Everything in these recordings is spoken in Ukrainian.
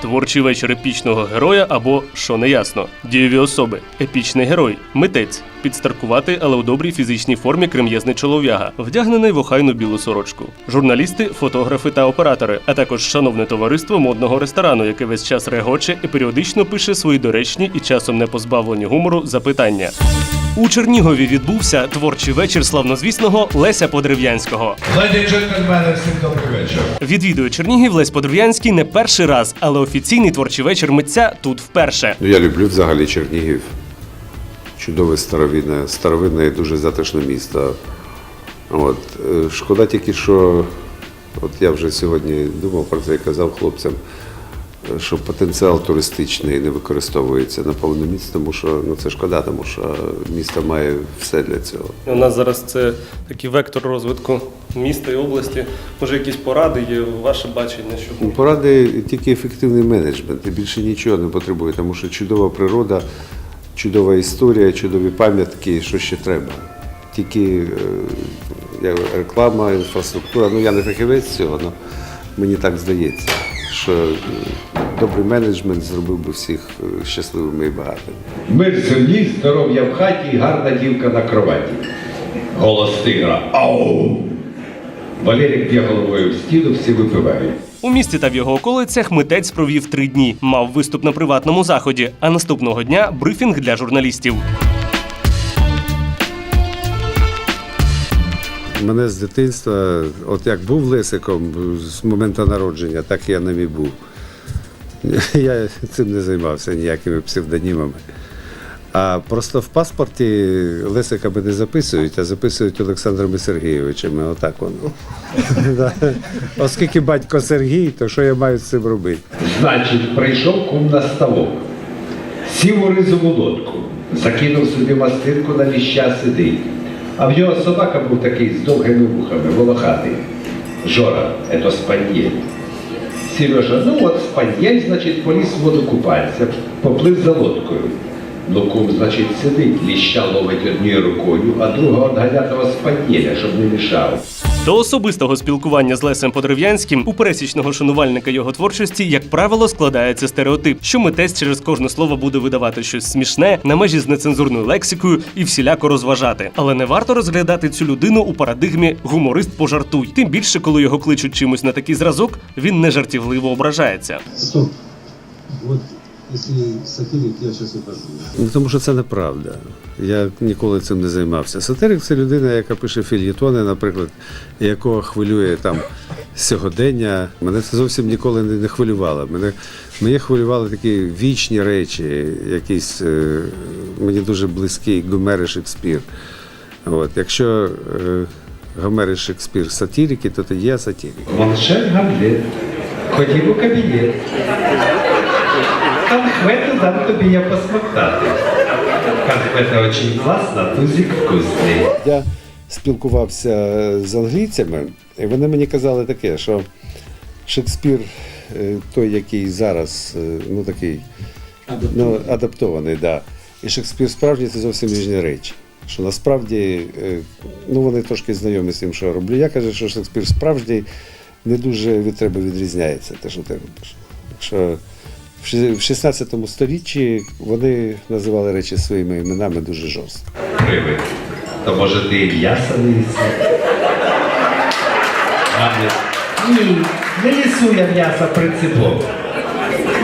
Творчий вечір епічного героя або що не ясно. Дієві особи. Епічний герой, митець, підстаркувати, але у добрій фізичній формі крем'єзний чолов'яга, вдягнений в охайну білу сорочку. Журналісти, фотографи та оператори, а також шановне товариство модного ресторану, яке весь час регоче і періодично пише свої доречні і часом не позбавлені гумору запитання. У Чернігові відбувся творчий вечір славнозвісного Леся Подерев'янського. Леді джентльмени, всім добрий вечір. Відвідує Чернігів Лесь Подерев'янський не перший раз, але офіційний творчий вечір митця тут вперше. Ну, я люблю взагалі Чернігів. Чудове старовинне, старовинне і дуже затишне місто. От. е, Шкода тільки, що от я вже сьогодні думав про це і казав хлопцям, що потенціал туристичний не використовується на повну місць, тому що ну, це шкода, тому що місто має все для цього. У нас зараз це такий вектор розвитку міста і області. Може, якісь поради є, ваше бачення, що Ну, Поради тільки ефективний менеджмент, і більше нічого не потребує, тому що чудова природа, чудова історія, чудові пам'ятки, що ще треба. Тільки е, реклама, інфраструктура. Ну я не фахівець цього, але мені так здається, що е, добрий менеджмент зробив би всіх е, щасливими і багатими. Мир в землі, здоров'я в хаті і гарна дівка на кроваті. Голос тигра. Ау! Валерик б'є головою в стіну, всі випивають. у місті та в його околицях митець провів три дні. Мав виступ на приватному заході, а наступного дня брифінг для журналістів. Мене з дитинства, от як був Лесиком з моменту народження, так я ним і був. Я цим не займався ніякими псевдонімами. А просто в паспорті Лесика не записують, а записують Олександрами Сергійовичами. Отак воно. Оскільки батько Сергій, то що я маю з цим робити? Значить, прийшов кум на ставок, сів у ризову лодку, закинув собі мастинку на ліща сидить. А в нього собака був такий з довгими вухами, волохатий. Жора, це спаньєль. Сережа, ну от спаньєль, значить, поліз в воду купатися, поплив за лодкою. Ну, кум, значить, сидить, ліща ловить однією рукою, а друга от галятого спаньєля, щоб не мішав. До особистого спілкування з Лесем Подерев'янським у пересічного шанувальника його творчості, як правило, складається стереотип, що митець через кожне слово буде видавати щось смішне на межі з нецензурною лексикою і всіляко розважати. Але не варто розглядати цю людину у парадигмі гуморист пожартуй. Тим більше, коли його кличуть чимось на такий зразок, він не жартівливо ображається. Стоп. Если сатирик, я сейчас укажу. Ну, тому що це неправда. Я ніколи цим не займався. Сатирик це людина, яка пише фільєтони, наприклад, якого хвилює там сьогодення. Мене це зовсім ніколи не, не хвилювало. Мене, мене хвилювали такі вічні речі, якісь е, мені дуже близький Гомер і Шекспір. От, якщо е, Гомер і Шекспір сатирики, то тоді я сатирик. Моншер Гамлет, ходім у кабінет. Конфету дам тобі я посмоктати. Конфета очень класна, тузик вкусний. Я спілкувався з англійцями, і вони мені казали таке, що Шекспір, е, той, який зараз, е, ну такий ну, адаптований, да. і Шекспір справжній це зовсім різні речі. Що насправді, е, ну вони трошки знайомі з тим, що я роблю. Я кажу, що Шекспір справжній не дуже від тебе відрізняється, те, що ти робиш. Що в 16 столітті вони називали речі своїми іменами дуже жорстко. Привид. То може ти і м'ясо не їси? Ні, не лісу я м'ясо принципово.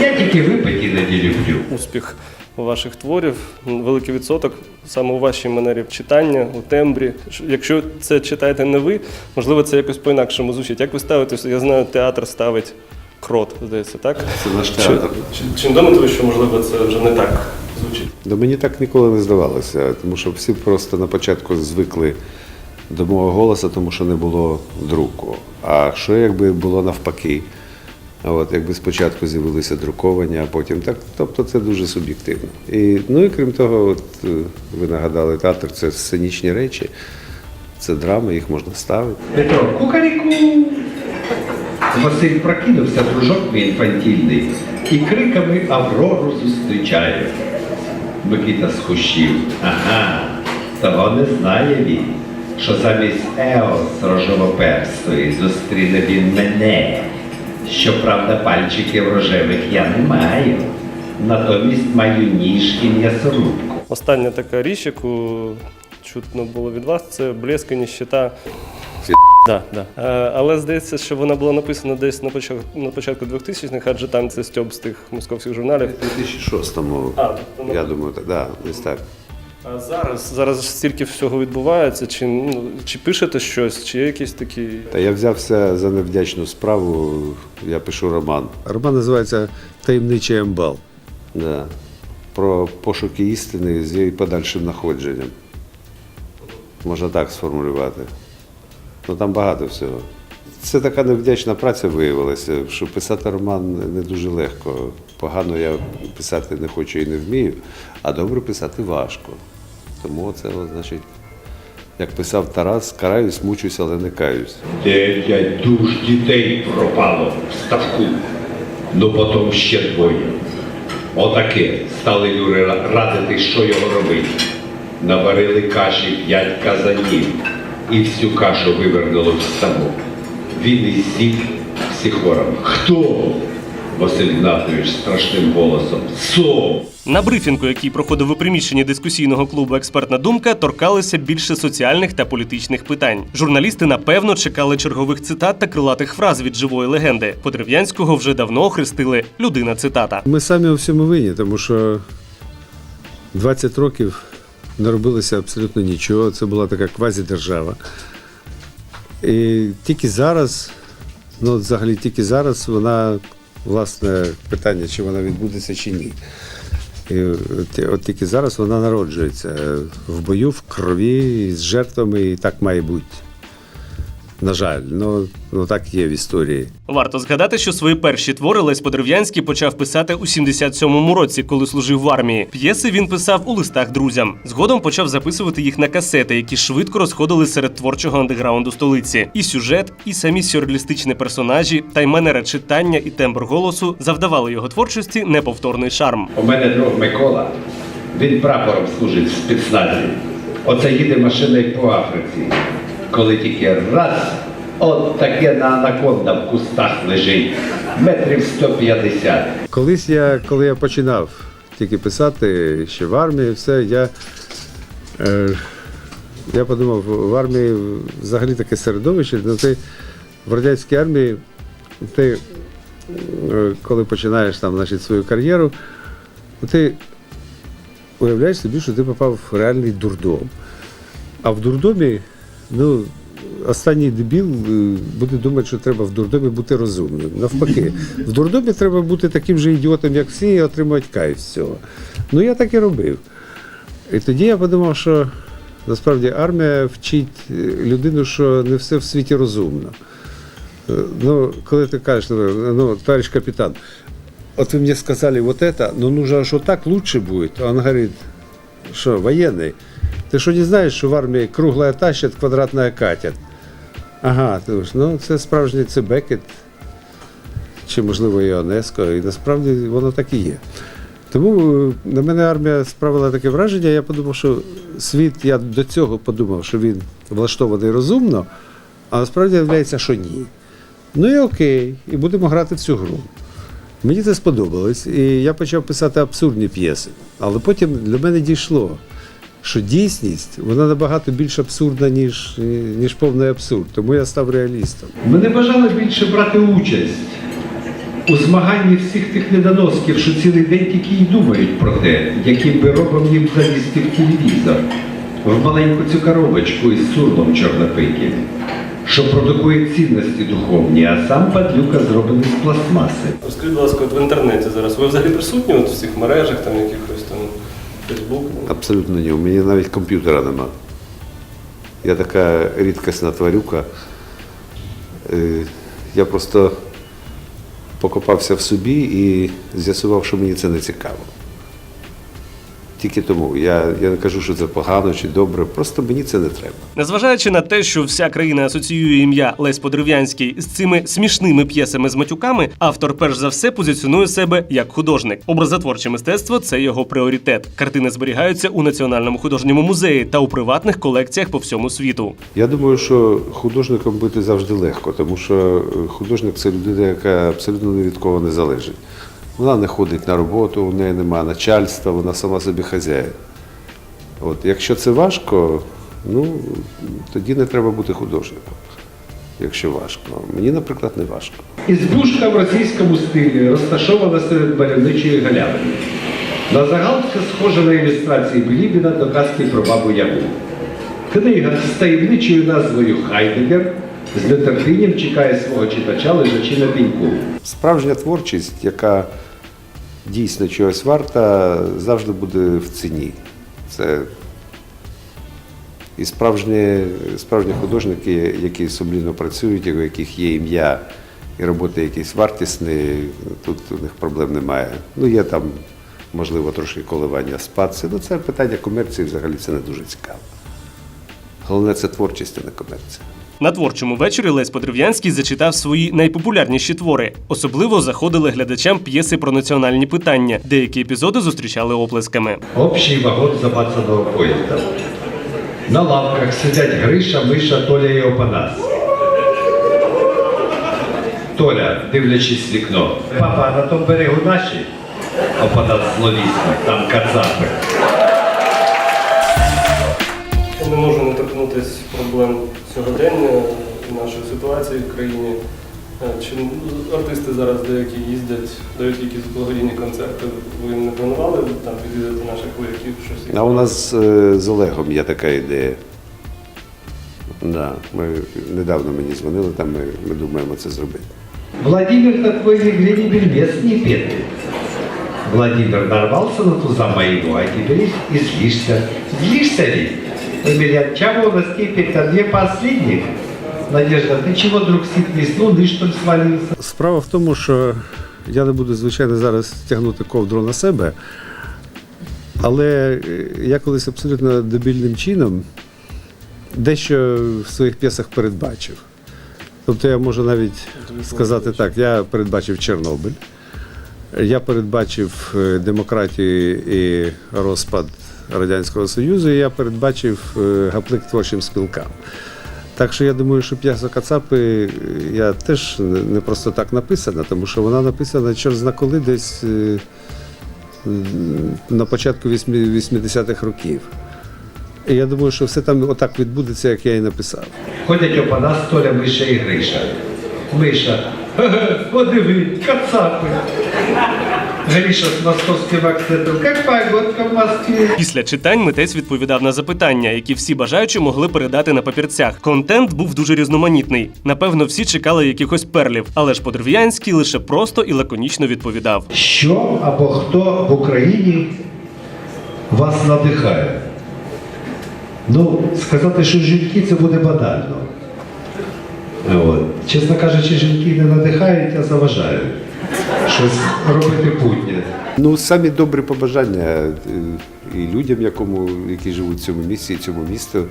Я тільки випити іноді люблю. Успіх ваших творів, великий відсоток саме у вашій манері читання, у тембрі. Якщо це читаєте не ви, можливо, це якось по-інакшому звучить. Як ви ставитеся? Я знаю, театр ставить крот, здається, так? Це наш театр. чи, чи не думаєте ви, що можливо це вже не так звучить? Да мені так ніколи не здавалося, тому що всі просто на початку звикли до мого голосу, тому що не було друку. А що якби було навпаки? А От, якби спочатку з'явилися друковані, а потім так, тобто це дуже суб'єктивно. І, ну і крім того, от, е, ви нагадали, театр це сценічні речі, це драми, їх можна ставити. Петро, кукаріку. Василь прокинувся, дружок мій інфантільний, і криками Аврору зустрічає. Микита схущів. Ага, того не знає він, що замість Еос рожовоперстої зустріне він мене, Щоправда, пальчиків рожевих я не маю. Натомість маю ніжки м'ясорубку. Остання така річ, яку чутно було від вас, це блеск і ніщита. Да, да. Е, але здається, що вона була написана десь на початку, на початку 2000-х, адже там це стьоб з тих московських журналів. У 2006-му, А, тобто, я думаю, так, да, десь так. А зараз, зараз стільки всього відбувається, чи, ну, чи пишете щось, чи є якісь такі. Та я взявся за невдячну справу, я пишу роман. Роман називається Таємничий амбал. Да. Про пошуки істини з її подальшим знаходженням. Можна так сформулювати. Ну там багато всього. Це така невдячна праця виявилася, що писати роман не дуже легко. Погано я писати не хочу і не вмію, а добре писати важко. Тому це, значить, як писав Тарас, караюсь, мучусь, але не каюсь. Дев'ять душ дітей пропало в ставку. Ну потім ще двоє. Отаке стали Юри радити, що його робити. Наварили каші п'ять казанів і всю кашу вивернуло в ставок. Він і сів всі хором. Хто? Василь Ігнатович страшним голосом. Сом! На брифінгу, який проходив у приміщенні дискусійного клубу Експертна думка, торкалися більше соціальних та політичних питань. Журналісти напевно чекали чергових цитат та крилатих фраз від живої легенди. Подерев'янського вже давно охрестили людина цитата. Ми самі у всьому винні, тому що 20 років не робилося абсолютно нічого. Це була така квазідержава. І тільки зараз, ну взагалі тільки зараз вона, власне, питання, чи вона відбудеться чи ні. І от, от тільки зараз вона народжується в бою, в крові, з жертвами, і так має бути. На жаль, ну, ну так є в історії. Варто згадати, що свої перші твори Лесь Подерев'янський почав писати у 77-му році, коли служив в армії. П'єси він писав у листах друзям. Згодом почав записувати їх на касети, які швидко розходили серед творчого андеграунду столиці. І сюжет, і самі сюрреалістичні персонажі, та й манера читання і тембр голосу завдавали його творчості неповторний шарм. У мене друг Микола, він прапором служить в спецназі. Оце їде машиною по Африці. Коли тільки раз, от таке на анаконда в кустах лежить, метрів 150. Колись я, коли я починав тільки писати ще в армії, все, я, е, я подумав, в армії взагалі таке середовище, ну ти в радянській армії, ти е, коли починаєш там, значить, свою кар'єру, ти уявляєш собі, що ти попав в реальний дурдом. А в дурдомі, ну, останній дебіл е, буде думати, що треба в дурдомі бути розумним. Навпаки, в дурдомі треба бути таким же ідіотом, як всі, і отримувати кайф з цього. Ну, я так і робив. І тоді я подумав, що насправді армія вчить е, людину, що не все в світі розумно. Е, Ну, коли ти кажеш, ну, ну, товарищ капітан, от вы мне сказали вот это, но нужно, что так лучше будет. А Он говорит, что, военный, ты что не знаешь, що в армії круглая тащат, квадратная катять? Ага, ти ж, ну це справжній це Бекет, чи можливо Іонеско, і насправді воно так і є. Тому е, на мене армія справила таке враження, я подумав, що світ, я до цього подумав, що він влаштований розумно, а насправді виявляється, що ні. Ну і окей, і будемо грати в цю гру. Мені це сподобалось, і я почав писати абсурдні п'єси. Але потім для мене дійшло, що дійсність вона набагато більш абсурдна, ніж, ніж повний абсурд. Тому я став реалістом. Ми не бажали більше брати участь у змаганні всіх тих недоносків, що цілий день тільки й думають про те, яким би робом їм залізти в телевізор, в маленьку цю коробочку із сурлом чорнопиків, що продукує цінності духовні, а сам падлюка зроблений з пластмаси. Розкажіть, будь ласка, от в інтернеті зараз. Ви взагалі присутні от в цих мережах, там якихось там Фейсбук? Абсолютно ні. У мене навіть комп'ютера нема. Я така рідкісна тварюка. Е, Я просто покопався в собі і з'ясував, що мені це не цікаво. Тільки тому. Я, я не кажу, що це погано чи добре, просто мені це не треба. Незважаючи на те, що вся країна асоціює ім'я Лесь Подрив'янський з цими смішними п'єсами з матюками, автор перш за все позиціонує себе як художник. Образотворче мистецтво це його пріоритет. Картини зберігаються у Національному художньому музеї та у приватних колекціях по всьому світу. Я думаю, що художником бути завжди легко, тому що е, художник це людина, яка абсолютно ні від кого не залежить. Вона не ходить на роботу, у неї немає начальства, вона сама собі хазяїн. От, якщо це важко, ну тоді не треба бути художником. Якщо важко. Мені, наприклад, не важко. Ізбушка в російському стилі розташована серед мальовничої галявини. На загал це схоже на ілюстрації Білібіна до казки про бабу Ягу. Книга з таємничою назвою Хайдегер з нетерпінням чекає свого читача лежачи на піньку. Справжня творчість, яка дійсно чогось варта, завжди буде в ціні. Це і справжні, справжні художники, які сумлінно працюють, у яких є ім'я і роботи якісь вартісні, тут у них проблем немає. Ну, є там, можливо, трошки коливання спад. Це, ну, це питання комерції взагалі це не дуже цікаво. Головне це творчість, а не комерція. На творчому вечорі Лесь Подрив'янський зачитав свої найпопулярніші твори. Особливо заходили глядачам п'єси про національні питання. Деякі епізоди зустрічали оплесками. Общий вагон замацаного поїзда. На лавках сидять Гриша, Миша, Толя і Опанас. Толя, дивлячись в вікно. Папа, на тому берегу наші? Опанас зловісно, там кацапи. Не можу не торкнутися проблем сьогодення нашої ситуації в країні. Е, Чи артисти зараз деякі їздять, дають якісь благодійні концерти? Ви не планували там відвідати наших вояків? Щось А у нас е, з Олегом є така ідея. Да, ми недавно мені дзвонили, там ми, ми думаємо це зробити. Владимир на твой игре не бельмес не бедный. Владимир нарвался на туза моего, а теперь и злишься. Злишься ли? Емельян, чего у нас теперь-то две последних? Надежда, ты чего, друг, ситный с луны, что ли, свалился? Справа в тому, що я не буду, звичайно, зараз тягнути ковдру на себе, але е, я колись абсолютно дебільним чином дещо в своїх п'єсах передбачив. Тобто я можу навіть сказати так, я передбачив Чорнобиль, я передбачив е, демократію і розпад Радянського Союзу, і я передбачив е, гаплик творчим спілкам. Так що я думаю, що п'єса Кацапи е, я теж не просто так написана, тому що вона написана зна коли десь е, на початку 80-х років. І я думаю, що все там отак відбудеться, як я і написав. Ходять Опанас, Толя, Миша і Гриша. Миша, «Ха-ха, подиви, кацапи. Гриша з московським акцентом, як погодка в Москві. Після читань митець відповідав на запитання, які всі бажаючі могли передати на папірцях. Контент був дуже різноманітний. Напевно, всі чекали якихось перлів, але ж Подрив'янський лише просто і лаконічно відповідав. Що або хто в Україні вас надихає? Ну, сказати, що жінки це буде банально. От. Чесно кажучи, жінки не надихають, а заважають щось робити путнє. Ну, самі добрі побажання е, і людям, якому, які живуть в цьому місці, і цьому місту,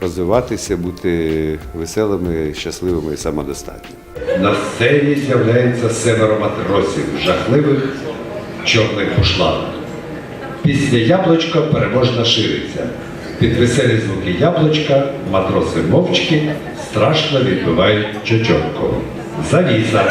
розвиватися, бути веселими, щасливими і самодостатніми. На сцені з'являється семеро матросів жахливих чорних бушлатах. Пісня яблучко переможно шириться. Під веселі звуки яблучка матроси мовчки страшно відбивають чочотку. Завіса.